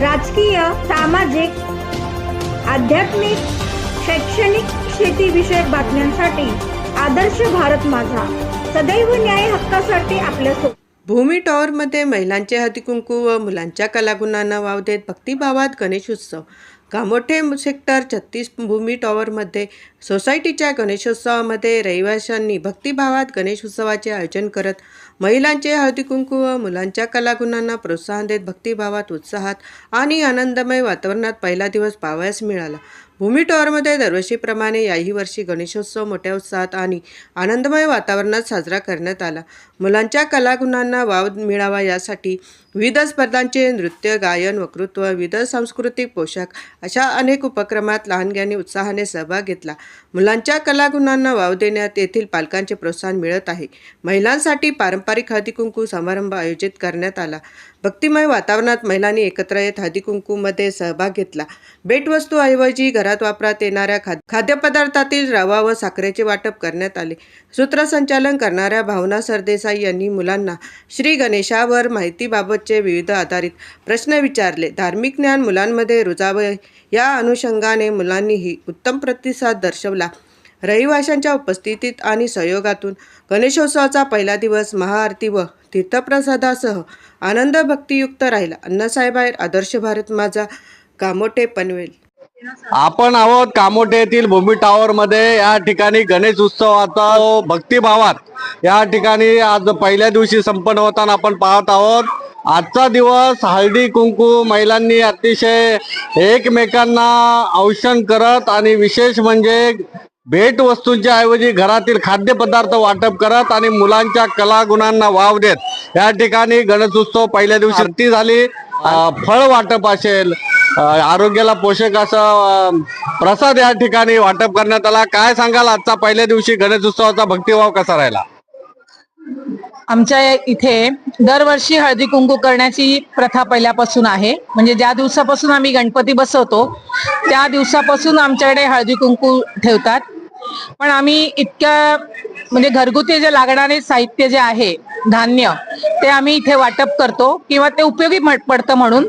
राजकीय सामाजिक आध्यात्मिक शैक्षणिक शेतीविषयक बातम्यांसाठी आदर्श भारत माझा. सदैव न्याय हक्कासाठी आपल्या भूमी टॉवरमध्ये महिलांचे हळदीकुंकू व मुलांच्या कलागुणांना वाव देत भक्तिभावात गणेशोत्सव कामोठे सेक्टर छत्तीस भूमी टॉवरमध्ये सोसायटीच्या गणेशोत्सवामध्ये रहिवाशांनी भक्तिभावात गणेशोत्सवाचे आयोजन करत महिलांचे हळदीकुंकू व मुलांच्या कलागुणांना प्रोत्साहन देत भक्तिभावात उत्साहात आणि आनंदमय वातावरणात पहिला दिवस पावयास मिळाला. भूमी टॉवरमध्ये दरवर्षीप्रमाणे याही वर्षी गणेशोत्सव मोठ्या उत्साहात आणि आनंदमय वातावरणात साजरा करण्यात आला. मुलांच्या कलागुणांना वाव मिळावा यासाठी विविध स्पर्धांचे नृत्य गायन वक्तृत्व विविध सांस्कृतिक पोशाख अशा अनेक उपक्रमात लहानग्यांनी उत्साहाने सहभाग घेतला. मुलांच्या कलागुणांना वाव देण्यात येथील पालकांचे प्रोत्साहन मिळत आहे. महिलांसाठी पारंपरिक हळदीकुंकू समारंभ आयोजित करण्यात आला. भक्तिमय वातावरणात महिलांनी एकत्र येत हळदीकुंकूमध्ये सहभाग घेतला. भेटवस्तूऐवजी घरात वापरात येणाऱ्या खाद खाद्यपदार्थातील रवा व साखरेचे वाटप करण्यात आले. सूत्रसंचालन करणाऱ्या भावना सरदेसाई यांनी मुलांना श्री गणेशावर माहितीबाबतचे विविध आधारित प्रश्न विचारले. धार्मिक ज्ञान मुलांमध्ये रुजावे या अनुषंगाने मुलांनीही उत्तम प्रतिसाद दर्शवला. रहिवाशांच्या उपस्थितीत आणि सहयोगातून गणेशोत्सवाचा पहिला दिवस महाआरती व तीर्थप्रसादासह आनंद भक्तियुक्त राहिला. अण्णासाहेबाहेर आदर्श भारत माझा कामोटे पनवेल. आपण आहोत कामोटे येथील भूमी टॉवर मध्ये. या ठिकाणी गणेश उत्सवाचा भक्तिभावात या ठिकाणी आज पहिल्या दिवशी संपन्न होताना आपण पाहत आहोत. आजचा दिवस हळदी कुंकू महिलांनी अतिशय एकमेकांना औषण करत आणि विशेष म्हणजे भेट वस्तूंच्या ऐवजी घरातील खाद्यपदार्थ वाटप करत आणि मुलांच्या कलागुणांना वाव देत. या ठिकाणी गणेश उत्सव पहिल्या दिवशी आरती झाली. फळ वाटप असेल. आरोग्याला पोषक असं प्रसाद या ठिकाणी वाटप करण्यात आला. काय सांगाल आजचा पहिल्या दिवशी गणेश उत्सवाचा भक्तिभाव कसा राहिला? आमच्या इथे दरवर्षी हळदी कुंकू करण्याची प्रथा पहिल्यापासून आहे. म्हणजे ज्या दिवसापासून आम्ही गणपती बसवतो त्या दिवसापासून आमच्याकडे हळदी कुंकू ठेवतात. पण आम्ही इतक्या म्हणजे घरगुती जे लागणारे साहित्य जे आहे धान्य ते आम्ही इथे वाटप करतो किंवा ते उपयोगी पडतं म्हणून.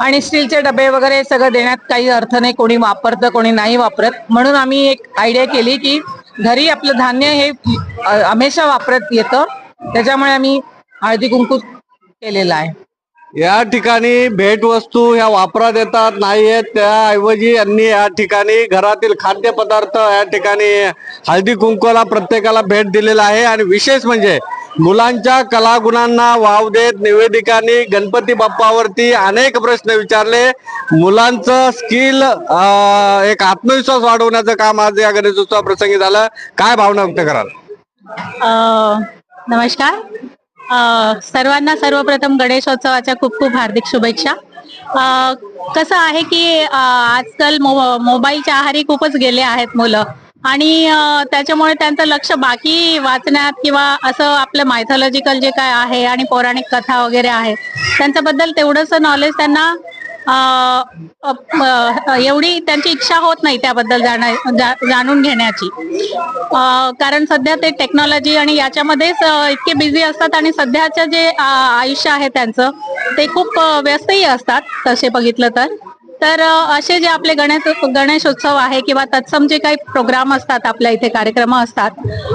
आणि स्टीलचे डबे वगैरे सगळं देण्यात काही अर्थ नाही कोणी वापरतं कोणी नाही वापरत. म्हणून आम्ही एक आयडिया केली की घरी आपलं धान्य हे हमेशा वापरत येतं. त्याच्यामुळे आम्ही हळदी कुंकू केलेला आहे. या ठिकाणी भेटवस्तू ह्या वापरात येतात नाही आहेत त्याऐवजी यांनी या ठिकाणी घरातील खाद्यपदार्थ या ठिकाणी हळदी कुंकूला प्रत्येकाला भेट दिलेला आहे. आणि विशेष म्हणजे मुलांच्या कलागुणांना वाव देत निवेदिकांनी गणपती बाप्पावरती अनेक प्रश्न विचारले. मुलांचं स्किल एक आत्मविश्वास वाढवण्याचं काम आज या गणेशोत्सवा प्रसंगी झालं. काय भावना व्यक्त कराल? नमस्कार. सर्वांना सर्वप्रथम गणेशोत्सवाच्या खूप खूप हार्दिक शुभेच्छा. कसं आहे की आजकाल मो मोबाईलच्या आहारी खूपच गेले आहेत मुलं. आणि त्याच्यामुळे त्यांचं लक्ष बाकी वाचण्यात किंवा असं आपलं मायथॉलॉजिकल जे काय आहे आणि पौराणिक कथा वगैरे आहे त्यांच्याबद्दल तेवढंसं नॉलेज त्यांना एवढी त्यांची इच्छा होत नाही त्याबद्दल जाण्या जाणून घेण्याची. कारण सध्या ते टेक्नॉलॉजी आणि याच्यामध्येच इतके बिझी असतात आणि सध्याचं जे आयुष्य आहे त्यांचं ते खूप व्यस्तही असतात तसे बघितलं तर. तर असे जे आपले गणेश गणेशोत्सव आहे किंवा तत्सम जे काही प्रोग्राम असतात आपल्या इथे कार्यक्रम असतात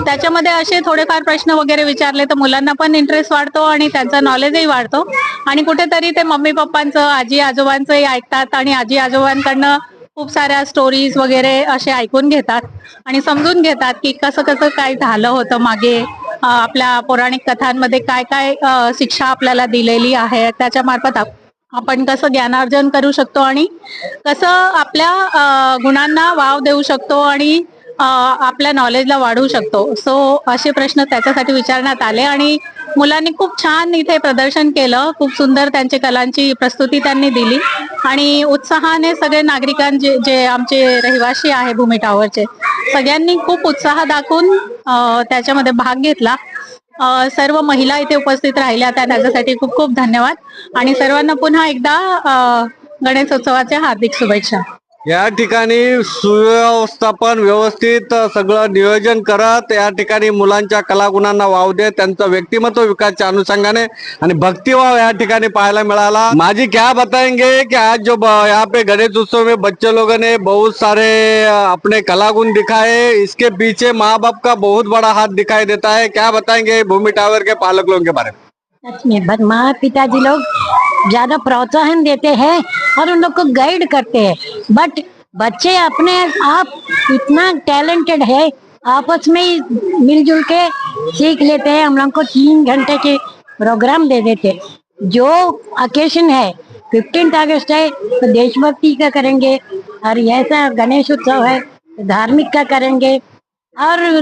त्याच्यामध्ये असे थोडेफार प्रश्न वगैरे विचारले तर मुलांना पण इंटरेस्ट वाढतो आणि त्यांचं नॉलेजही वाढतो. आणि कुठेतरी ते मम्मी पप्पांचं आजी आजोबांचंही ऐकतात आणि आजी आजोबांकडनं खूप साऱ्या स्टोरीज वगैरे असे ऐकून घेतात. आणि समजून घेतात की कसं कसं काय झालं होतं मागे आपल्या पौराणिक कथांमध्ये काय काय शिक्षा आपल्याला दिलेली आहे त्याच्या मार्फत आपण कसं ज्ञानार्जन करू शकतो आणि कसं आपल्या गुणांना वाव देऊ शकतो आणि आपल्या नॉलेजला वाढवू शकतो. सो असे प्रश्न त्याच्यासाठी विचारण्यात आले आणि मुलांनी खूप छान इथे प्रदर्शन केलं. खूप सुंदर त्यांची कलांची प्रस्तुती त्यांनी दिली आणि उत्साहाने सगळे नागरिकांचे जे आमचे रहिवासी आहे भूमी टॉवरचे सगळ्यांनी खूप उत्साह दाखवून त्याच्यामध्ये भाग घेतला. सर्व महिला इथे उपस्थित राहिल्या. त्या त्याच्यासाठी खूप खूप धन्यवाद. आणि सर्वांना पुन्हा एकदा गणेशोत्सवाच्या हार्दिक शुभेच्छा. या ठिकाणी सुव्यवस्थापन व्यवस्थित सगळं नियोजन करत या ठिकाणी मुलांच्या कलागुणांना वाव देत त्यांचं व्यक्तिमत्व विकासच्या अनुषंगाने आणि भक्तिभाव या ठिकाणी पाहायला मिळाला. माझी क्या बताएंगे कि आज जो यहाँ पे गणेश उत्सव में बच्चे लोगों ने बहुत सारे अपने कलागुण दिखाए. इसके पीछे माँ बाप का बहुत बड़ा हाथ दिखाई देता है. क्या बताएंगे भूमि टावर के पालक लोगों के बारे में? माँ पिताजी लोग ज्यादा प्रोत्साहन देते हैं और उन लोग को गाइड करते हैं। बट बच्चे अपने आप इतना टैलेंटेड है, आपस में मिलजुल के सीख लेते हैं। हम लोग को तीन घंटे के प्रोग्राम दे देते जो ओकेशन है फिफ्टीन अगस्त है तो देशभक्ति का करेंगे, और ऐसा गणेश उत्सव है तो धार्मिक का करेंगे। और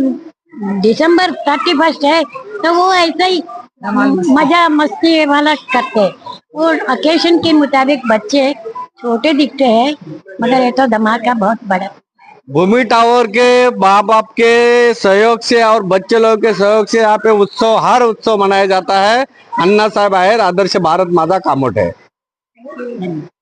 दिसंबर थर्टी फ़र्स्ट है तो वो ऐसा ही मज़ा मस्ती वाला करते हैं। और ओकेशन के मुताबिक बच्चे छोटे दिखते हैं मगर ये तो धमाका बहुत बड़ा भूमि टावर के माँ बाप के सहयोग से और बच्चे लोगों के सहयोग से यहाँ पे उत्सव हर उत्सव मनाया जाता है। अन्ना साहब आहिर आदर्श भारत माता कामोट है।